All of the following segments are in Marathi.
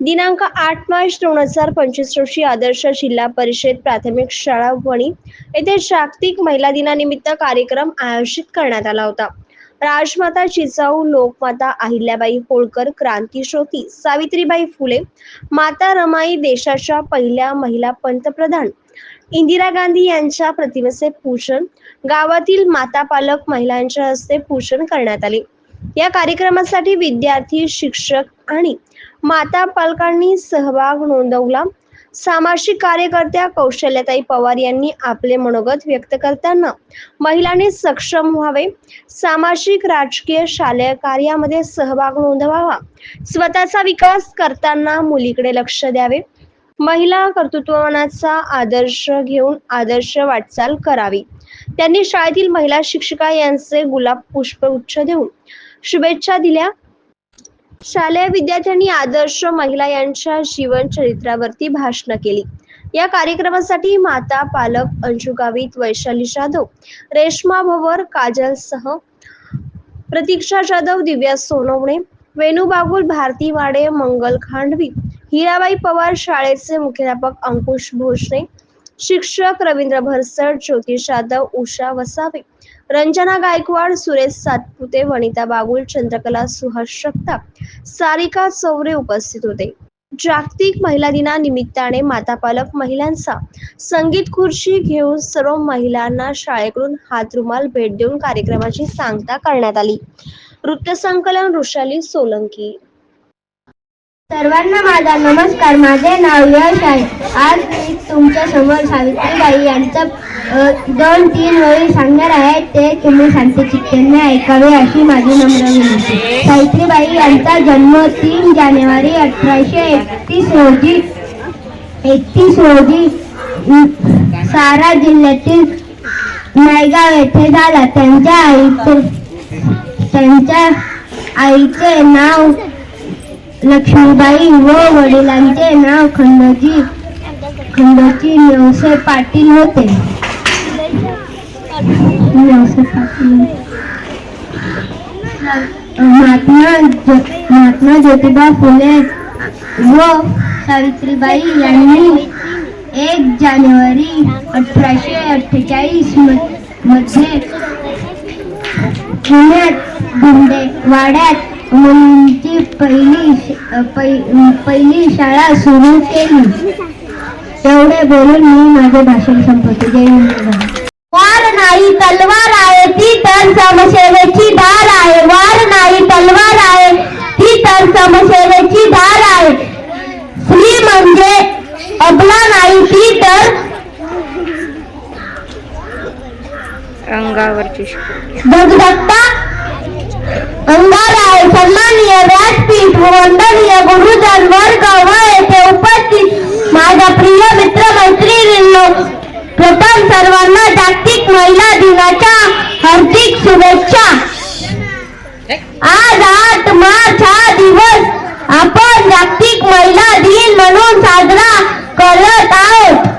दिनांक आठ मार्च दोन हजार पंचवीस रोजी आदर्श जिल्हा परिषद प्राथमिक शाळा वणी येथे जागतिक महिला दिनानिमित्त कार्यक्रम आयोजित करण्यात आला होता. राजमाता जिजाऊ लोकमाता अहिल्याबाई होळकर क्रांतीश्रोती सावित्रीबाई फुले माता रमाई देशाच्या पहिल्या महिला पंतप्रधान इंदिरा गांधी यांच्या प्रतिमेचे पूजन गावातील माता पालक महिलांच्या हस्ते पूजन करण्यात आले. या कार्यक्रमासाठी विद्यार्थी शिक्षक आणि माता पालकांनी सहभाग नोंदवला. सामाजिक कार्यकर्त्या कौशल्यताई पवार यांनी आपले मनोगत व्यक्त करताना महिलांनी सक्षम व्हावे. सामाजिक राजकीय शालेय कार्यामध्ये सहभाग नोंदवावा. स्वतःचा विकास करताना मुलीकडे लक्ष द्यावे. महिला कर्तृत्वमानाचा आदर्श घेऊन आदर्श वाटचाल करावी. त्यांनी शाळेतील महिला शिक्षिका यांचे गुलाब पुष्प उच्च देऊन शुभेच्छा दिल्या. शालेय विद्यार्थ्यांनी आदर्श महिला यांच्या जीवन चरित्रावरती भाषण केली. या कार्यक्रमासाठी माता पालक अंशू गावित वैशाली जाधव रेश्मा भवर काजल सह प्रतीक्षा जाधव दिव्या सोनवणे वेणू बागुल भारती वाडे मंगल खांडवी हिराबाई पवार शाळेचे मुख्याध्यापक अंकुश भोसले शिक्षक रवींद्र भरसड ज्योतिष जाधव उषा वसावे रंजना गायकवाड सुरेश सातपुते वनिता बागुल चंद्रकला सुहास शकताप सारिका चौरे उपस्थित होते. जागतिक महिला दिनानिमित्ताने माता पालक महिलांचा संगीत खुर्ची घेऊन सर्व महिलांना शाळेकडून हातरुमाल भेट देऊन कार्यक्रमाची सांगता करण्यात आली. वृत्तसंकलन ऋषाली सोलंकी. सर्वांना माझा नमस्कार. माझे नाव यश आहे. आज मी तुमच्यासमोर सावित्रीबाई यांचा दोन तीन ओळी सांगणार आहे ते तुम्ही शांतचित्तेने ऐकावे अशी माझी नम्र विनंती. सावित्रीबाई यांचा जन्म तीन जानेवारी अठराशे एकतीस रोजी एकतीस रोजी सारा जिल्ह्यातील नायगाव येथे झाला. त्यांच्या आईचे त्यांच्या आईचे नाव लक्ष्मीबाई व वडिलांचे नाव खंडोजी खंडोजी नेवसे पाटील होते. महात्मा महात्मा ज्योतिबा फुले व सावित्रीबाई यांनी एक जानेवारी अठराशे अठ्ठेचाळीसमध्ये पुण्यात गुंडेवाड्यात मुलींची पहिली पहिली शाळा सुरू केली. तेवढे बोलून मी माझे भाषण संपवते. जय हिंद वार नाही तलवार आहे ती तर समसेवेची धार आहे वार नाही तलवार आहे. ती तर समसेवेची धार आहे. स्त्री म्हणजे अबला नाही ती तर अंगावरची धगधगता अंगार आहे. सन्माननीय व्यासपीठ व वंदनीय गुरुजन वर्ग व येथे उपस्थित माझ्या प्रिय मित्र मैत्रिणींनो प्रथम सर्वांना जागतिक महिला दिनाच्या हार्दिक शुभेच्छा. आज आठ मार्च हा दिवस आपण जागतिक महिला दिन म्हणून साजरा करत आहोत.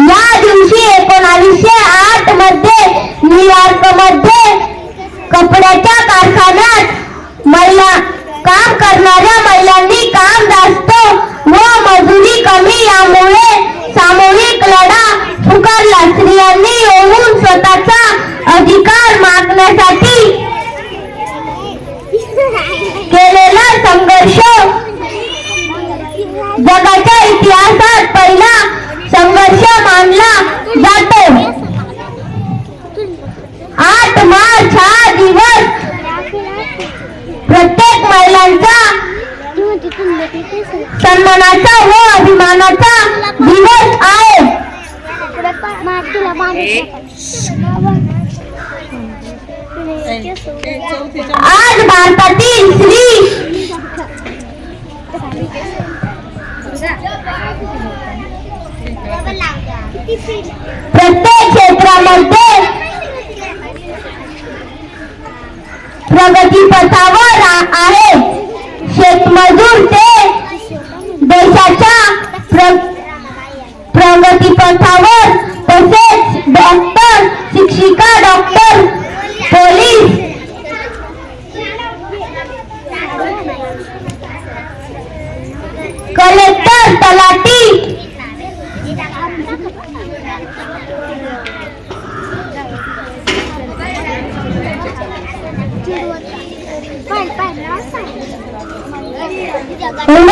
या दिवशी एकोणावीसशे आठमध्ये न्यूयॉर्कमध्ये कपड्याच्या कारखान्यात महिला काम करणाऱ्या महिलांनी पुकारला स्त्रियांनी येऊन स्वतःचा अधिकार मागण्यासाठी केलेला संघर्ष जगाच्या इतिहासात पहिला संघर्ष मानला जातो आठ मार्च हा दिवस प्रत्येक महिलांचा सन्मानाचा व अभिमानाचा दिवस आहे आज भारतातील श्री प्रत्येक क्षेत्रामध्ये प्रगती पथावर आहे. शेतमजूर ते देशाच्या प्र प्रगती पथावर तसेच डॉक्टर शिक्षिका डॉक्टर पोलीस कलेक्टर तलाठी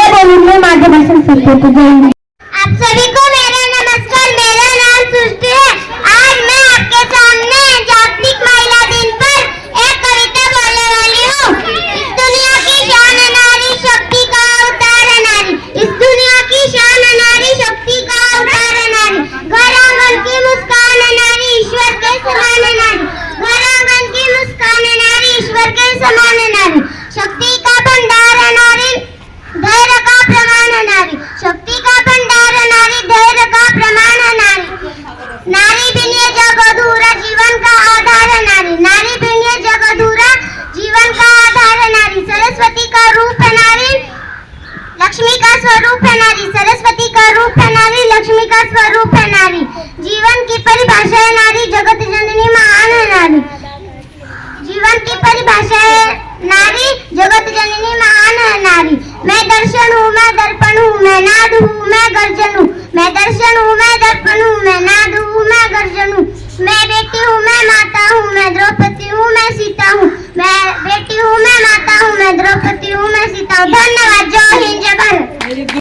बोलून मी माझे भाषण संपवतो जय का स्वरूप है नारी जीवन की परिभाषा है नारी जगत जननी महान है नारी जीवन की परिभाषा है नारी जगत जननी महान है नारी मैं दर्शन हूँ मैं दर्पण हूँ मैं नाद हूँ मैं गर्जन हूँ मैं दर्शन हूँ मैं दर्पण हूँ मैं नाद हूँ मैं गर्जन हूँ मैं बेटी हूँ मैं माता हूँ मैं द्रौपदी हूँ मैं सीता हूँ मैं बेटी हूँ मैं माता हूँ मैं द्रौपदी हूँ मैं सीता हूँ धन्य